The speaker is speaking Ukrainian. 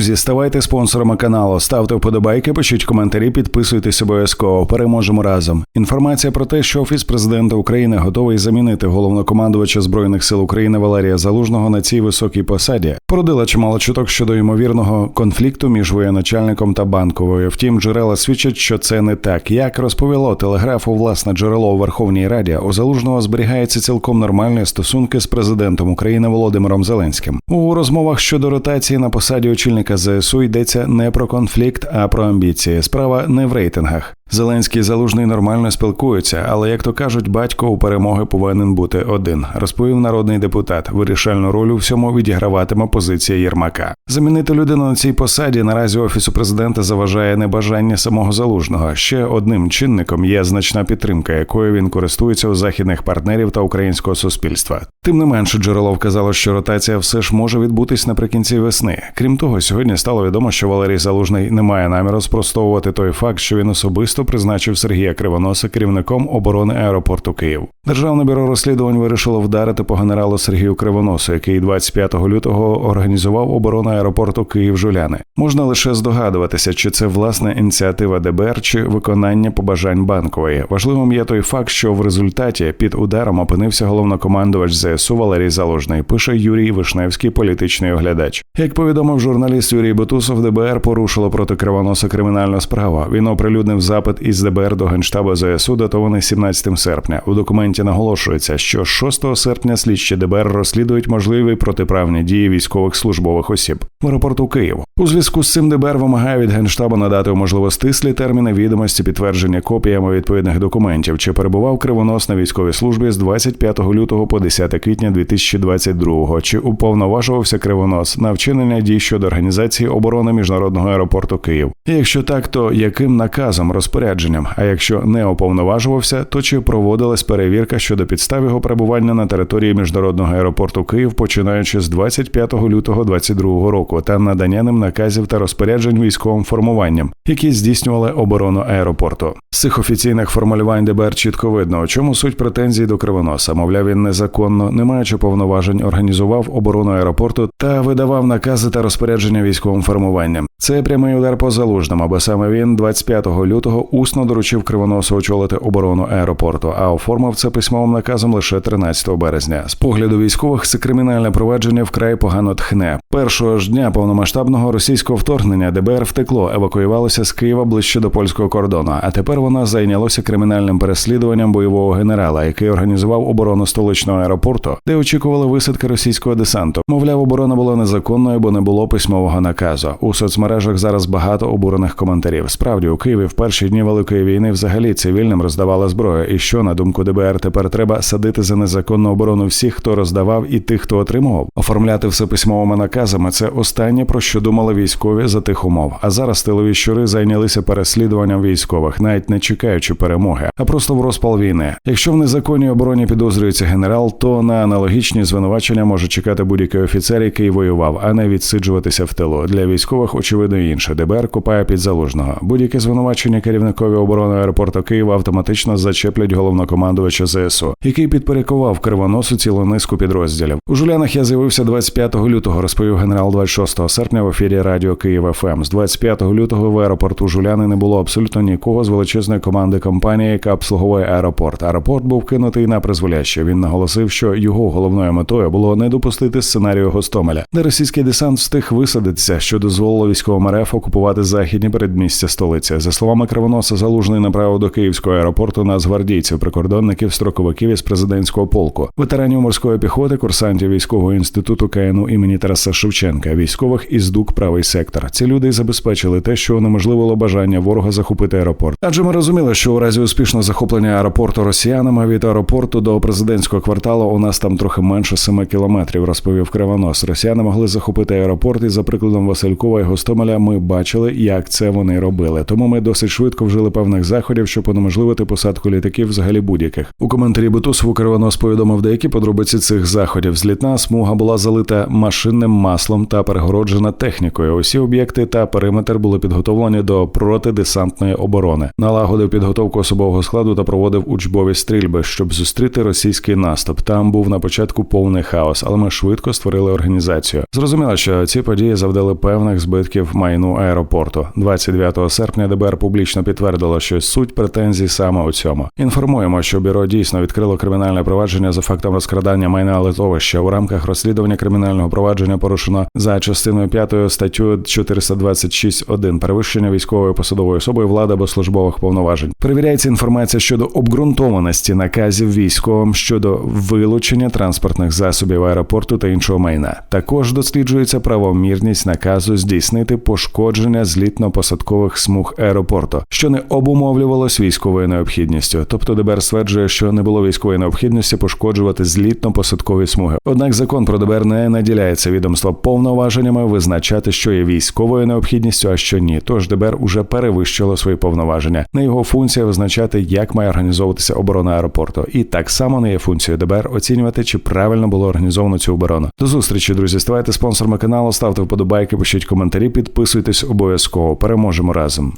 Друзі, ставайте спонсорами каналу, ставте вподобайки, пишіть коментарі, підписуйтесь обов'язково. Переможемо разом. Інформація про те, що офіс президента України готовий замінити головнокомандувача збройних сил України Валерія Залужного на цій високій посаді, породила чимало чуток щодо ймовірного конфлікту між воєначальником та банковою. Втім, джерела свідчать, що це не так. Як розповіло телеграфу власне джерело у Верховній Раді, у Залужного зберігається цілком нормальні стосунки з президентом України Володимиром Зеленським. У розмовах щодо ротації на посаді очільника ЗСУ йдеться не про конфлікт, а про амбіції. Справа не в рейтингах. Зеленський залужний нормально спілкуються, але як то кажуть, батько у перемоги повинен бути один. Розповів народний депутат. Вирішальну роль у всьому відіграватиме позиція Єрмака. Замінити людину на цій посаді наразі офісу президента заважає небажання самого залужного. Ще одним чинником є значна підтримка, якою він користується у західних партнерів та українського суспільства. Тим не менше, джерело вказало, що ротація все ж може відбутись наприкінці весни. Крім того, сьогодні стало відомо, що Валерій Залужний не має наміру спростовувати той факт, що він особисто призначив Сергія Кривоноса керівником оборони аеропорту Київ. Державне бюро розслідувань вирішило вдарити по генералу Сергію Кривоносу, який 25 лютого організував оборону аеропорту Київ Жуляни. Можна лише здогадуватися, чи це власна ініціатива ДБР чи виконання побажань банкової. Важливим є той факт, що в результаті під ударом опинився головнокомандувач ЗСУ Валерій Залужний. Пише Юрій Вишневський, політичний оглядач. Як повідомив журналіст Юрій Бутусов, ДБР порушило проти Кривоноса кримінальну справу. Він оприлюднив запит із ДБР до генштабу ЗСУ, датований 17 серпня. У документі наголошується, що 6 серпня слідчі ДБР розслідують можливі протиправні дії військових службових осіб в аеропорту Київ. У зв'язку з цим ДБР вимагає від генштабу надати можливо стислі терміни відомості підтвердження копіями відповідних документів, чи перебував кривонос на військовій службі з 25 лютого по 10 квітня 2022, чи уповноважувався кривонос на вчинення дій щодо організації оборони міжнародного аеропорту Київ. І якщо так, то яким наказом розпорядженням? А якщо не уповноважувався, то чи проводилась перевірка щодо підстав його перебування на території міжнародного аеропорту Київ, починаючи з 25 лютого 2022 року, та надання ним наказів та розпоряджень військовим формуванням, які здійснювали оборону аеропорту. З цих офіційних формулювань ДБР чітко видно, у чому суть претензій до кривоноса. Мовляв, він незаконно, не маючи повноважень, організував оборону аеропорту та видавав накази та розпорядження військовим формуванням. Це прямий удар по залужному, бо саме він 25 лютого усно доручив кривоносу очолити оборону аеропорту, а оформив це письмовим наказом лише 13 березня. З погляду військових це кримінальне провадження вкрай погано тхне. Першого ж дня повномасштабного російського вторгнення ДБР втекло, евакуювалося з Києва ближче до польського кордону. А тепер вона зайнялося кримінальним переслідуванням бойового генерала, який організував оборону столичного аеропорту, де очікували висадки російського десанту. Мовляв, оборона була незаконною, бо не було письмового наказу. У соцмережах зараз багато обурених коментарів. Справді у Києві в перші дні великої війни взагалі цивільним роздавали зброю. І що на думку ДБР тепер треба садити за незаконну оборону всіх, хто роздавав, і тих, хто отримував, оформляти все письмовими наказами. Це останнє про що думали військові за тих умов. А зараз тилові щури зайнялися переслідуванням військових, навіть не чекаючи перемоги, а просто в розпал війни. Якщо в незаконній обороні підозрюється генерал, то на аналогічні звинувачення може чекати будь-який офіцер, який воював, а не відсиджуватися в тилу. Для військових очевидно інше. ДБР купає під залужного. Будь-яке звинувачення керівникові оборони аеропорту Києва автоматично зачеплять головнокомандувача ЗСУ, який підпорядкував кривоносу цілу низку підрозділів. У Жулянах я з'явився 25 лютого. Розповів генерал 26 серпня в ефірі Радіо Київ ФМ. З 25 лютого в аеропорту Жуляни не було абсолютно нікого з величезної команди компанії, яка обслуговує аеропорт. Аеропорт був кинутий на призволяще. Він наголосив, що його головною метою було не допустити сценарію Гостомеля, де російський десант встиг висадитися, що дозволило військовим РФ окупувати західні передмістя столиці. За словами Кривоноса, залужний направив до Київського аеропорту нацгвардійців, прикордонників, строковиків із президентського полку, ветеранів морської піхоти, курсантів військового інституту КНУ імені Тараса Шевченка, військових із ДУК правий сектор. Ці люди забезпечили те, що унеможливило бажання ворога захопити аеропорт. Адже ми розуміли, що у разі успішного захоплення аеропорту росіянами від аеропорту до президентського кварталу у нас там трохи менше 7 кілометрів. Розповів Кривонос. Росіяни могли захопити аеропорт, і за прикладом Василькова і Гостомеля ми бачили, як це вони робили. Тому ми досить швидко швидко вжили певних заходів, щоб унеможливити посадку літаків взагалі будь-яких. У коментарі Бутусов Кривонос повідомив деякі подробиці цих заходів. Злітна смуга була залита машинним маслом та перегороджена технікою. Усі об'єкти та периметр були підготовлені до протидесантної оборони. Налагодив підготовку особового складу та проводив учбові стрільби, щоб зустріти російський наступ. Там був на початку повний хаос, але ми швидко створили організацію. Зрозуміло, що ці події завдали певних збитків майну аеропорту. 29 серпня ДБР публічно підтвердило, що суть претензій саме у цьому. Інформуємо, що бюро дійсно відкрило кримінальне провадження за фактом розкрадання майна литовища. У рамках розслідування кримінального провадження порушено за частиною 5 статтю 426.1 перевищення військової посадової особи влади або службових повноважень. Перевіряється інформація щодо обґрунтованості наказів військовим щодо вилучення транспортних засобів аеропорту та іншого майна. Також досліджується правомірність наказу здійснити пошкодження злітно-посадкових смуг аеропорту, що не обумовлювалось військовою необхідністю. Тобто ДБР стверджує, що не було військової необхідності пошкоджувати злітно-посадкові смуги. Однак закон про ДБР не наділяє це відомство повноваженнями визначати, що є військовою необхідністю, а що ні. Тож ДБР уже перевищило свої повноваження. Не його функція визначати, як має організовуватися оборона аеропорту, і так само не є функцією ДБР оцінювати, чи правильно було організовано цю оборону. До зустрічі, друзі. Ставайте спонсорами каналу, ставте вподобайки, пишіть коментарі, підписуйтесь обов'язково. Переможемо разом.